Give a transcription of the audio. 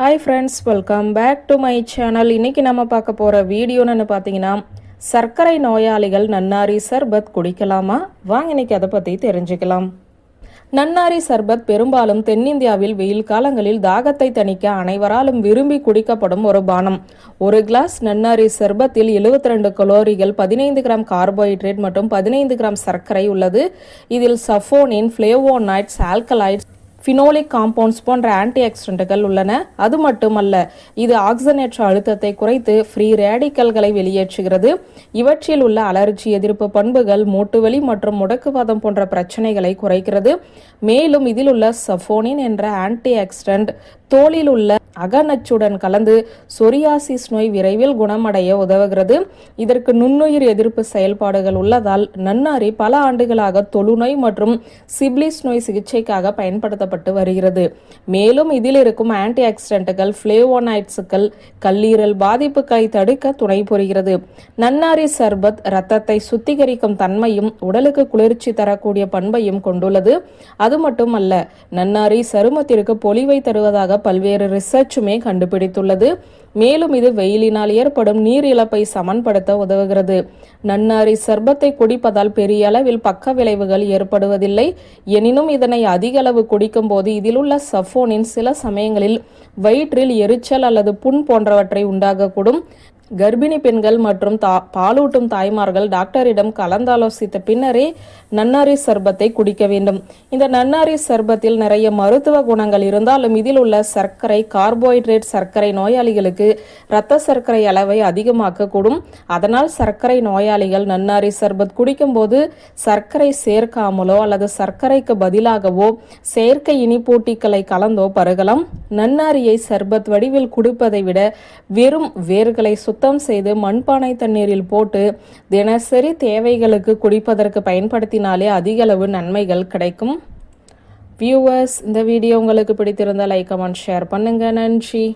Hi friends welcome back to my channel இன்னைக்கு நம்ம பார்க்க போகிற வீடியோன்னு பார்த்தீங்கன்னா சர்க்கரை நோயாளிகள் நன்னாரி சர்பத் குடிக்கலாமா? வாங்க இன்னைக்கு அதை பற்றி தெரிஞ்சுக்கலாம். நன்னாரி சர்பத் பெரும்பாலும் தென்னிந்தியாவில் வெயில் காலங்களில் தாகத்தை தணிக்க அனைவராலும் விரும்பி குடிக்கப்படும் ஒரு பானம். ஒரு கிளாஸ் நன்னாரி சர்பத்தில் 72 ரெண்டு கலோரிகள் பதினைந்து கிராம் கார்போஹைட்ரேட் மற்றும் பதினைந்து கிராம் சர்க்கரை உள்ளது. இதில் saponin flavonoids alkaloids phenolic compounds போன்ற ஆன்டி ஆக்சிடென்ட்கள் உள்ளன. அது மட்டுமல்ல இது ஆக்சிஜனேற்ற அழுத்தத்தை குறைத்து ஃப்ரீ ரேடிக்கல்களை வெளியேற்றுகிறது. இவற்றில் உள்ள அலர்ஜி எதிர்ப்பு பண்புகள் மூட்டுவலி மற்றும் முடக்குவாதம் போன்ற பிரச்சனைகளை குறைக்கிறது. மேலும் இதில் உள்ள சஃபோனின் என்ற ஆன்டி ஆக்சிடென்ட் தோலில் உள்ள அகநச்சுடன் கலந்து சொரியாசிஸ் நோய் விரைவில் குணமடைய உதவுகிறது. இதற்கு நுண்ணுயிர் எதிர்ப்பு செயல்பாடுகள் உள்ளதால் நன்னாரி பல ஆண்டுகளாக தொழுநோய் மற்றும் சிப்லிஸ் நோய் சிகிச்சைக்காக பயன்படுத்தப்பட்டு வருகிறது. மேலும் இதில் இருக்கும் ஆன்டி ஆக்சிடென்ட்டுகள் பிளேவோனைட்ஸுகள் கல்லீரல் பாதிப்புகளை தடுக்க துணை புரிகிறது. நன்னாரி சர்பத் இரத்தத்தை சுத்திகரிக்கும் தன்மையும் உடலுக்கு குளிர்ச்சி தரக்கூடிய பண்பையும் கொண்டுள்ளது. அது மட்டுமல்ல நன்னாரி சருமத்திற்கு பொலிவை தருவதாக பல்வேறு ரிசர்ச்சுமே கண்டுபிடித்துள்ளது. மேலும் இது வெயிலினால் ஏற்படும் நீர் இழப்பை சமன்படுத்த உதவுகிறது. நன்னாரி சர்பத்தை குடிப்பதால் பெரிய அளவில் பக்க விளைவுகள் ஏற்படுவதில்லை. எனினும் இதனை அதிக அளவு குடிக்கும் போது இதில் உள்ள சஃபோனின் சில சமயங்களில் வயிற்றில் எரிச்சல் அல்லது புண் போன்றவற்றை உண்டாகக்கூடும். கர்ப்பிணி பெண்கள் மற்றும் தா பாலூட்டும் தாய்மார்கள் டாக்டரிடம் கலந்தாலோசித்த பின்னரே நன்னாரி சர்பத்தை குடிக்க வேண்டும். இந்த நன்னாரி சர்பத்தில் நிறைய மருத்துவ குணங்கள் இருந்தாலும் இதில் உள்ள சர்க்கரை கார்போஹைட்ரேட் சர்க்கரை நோயாளிகளுக்கு இரத்த சர்க்கரை அளவை அதிகமாக்கக்கூடும். அதனால் சர்க்கரை நோயாளிகள் நன்னாரி சர்பத் குடிக்கும்போது சர்க்கரை சேர்க்காமலோ அல்லது சர்க்கரைக்கு பதிலாகவோ செயற்கை இனிப்பூட்டிகளை கலந்தோ பருகலாம். நன்னாரியை சர்பத் வடிவில் குடிப்பதை விட வெறும் வேர்களை சுத்தம் செய்து மண்பானை தண்ணீரில் போட்டு தினசரி தேவைகளுக்கு குடிப்பதற்கு பயன்படுத்தினாலே அதிக அளவு நன்மைகள் கிடைக்கும். வியூவர்ஸ் இந்த வீடியோ உங்களுக்கு பிடித்திருந்தால் லைக் கமெண்ட் ஷேர் பண்ணுங்கள் நன்றி.